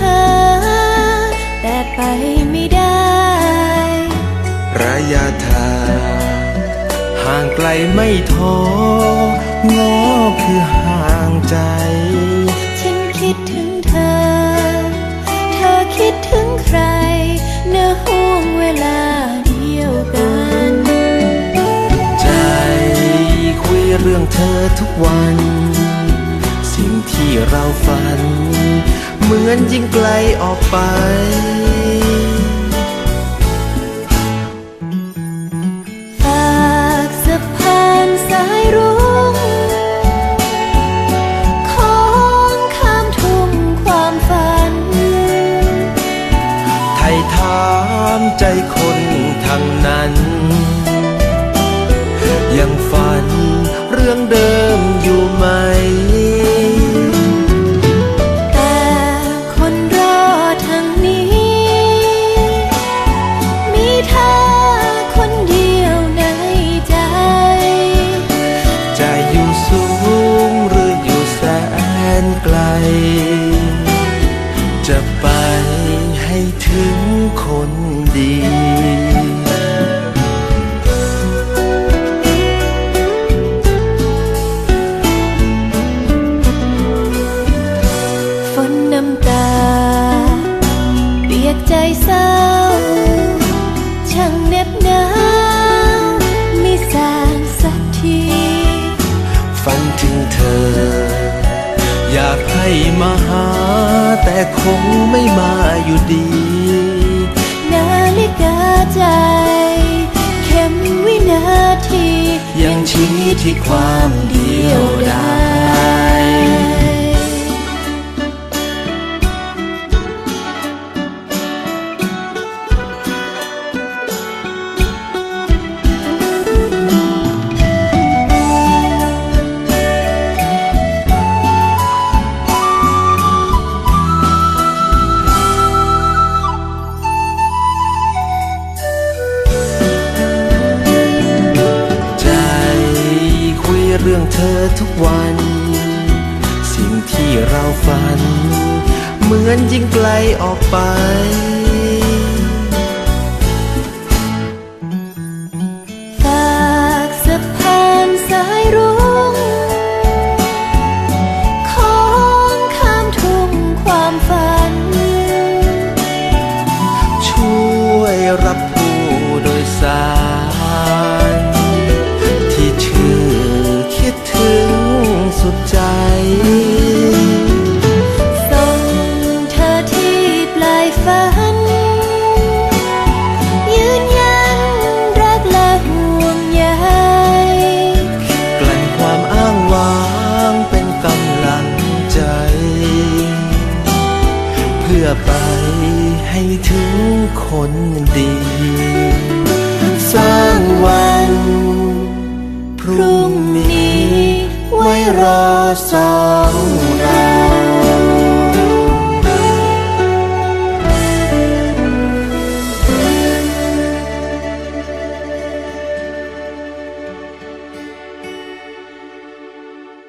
หา แต่ไปไม่ได้ ระยะทางห่างไกลไม่ท้องอคือห่างใจ ฉันคิดถึงเธอ เธอคิดถึงใครเนื้อห่วงเวลาเดียวกัน ใจคุยเรื่องเธอทุกวัน สิ่งที่เราฝัน เหมือนยิ่งไกลออกไปฝากสะพานส อยากให้มาหา แต่คงไม่มาอยู่ดี นาฬิกาใจ เข็มวินาที ยังชี้ที่ความเดียวด เรื่องเธอทุกวัน สิ่งที่เราฝัน เหมือนยิ่งไกลออกไป คนดี สร้างวัน พรุ่งนี้ไว้รอสองเรา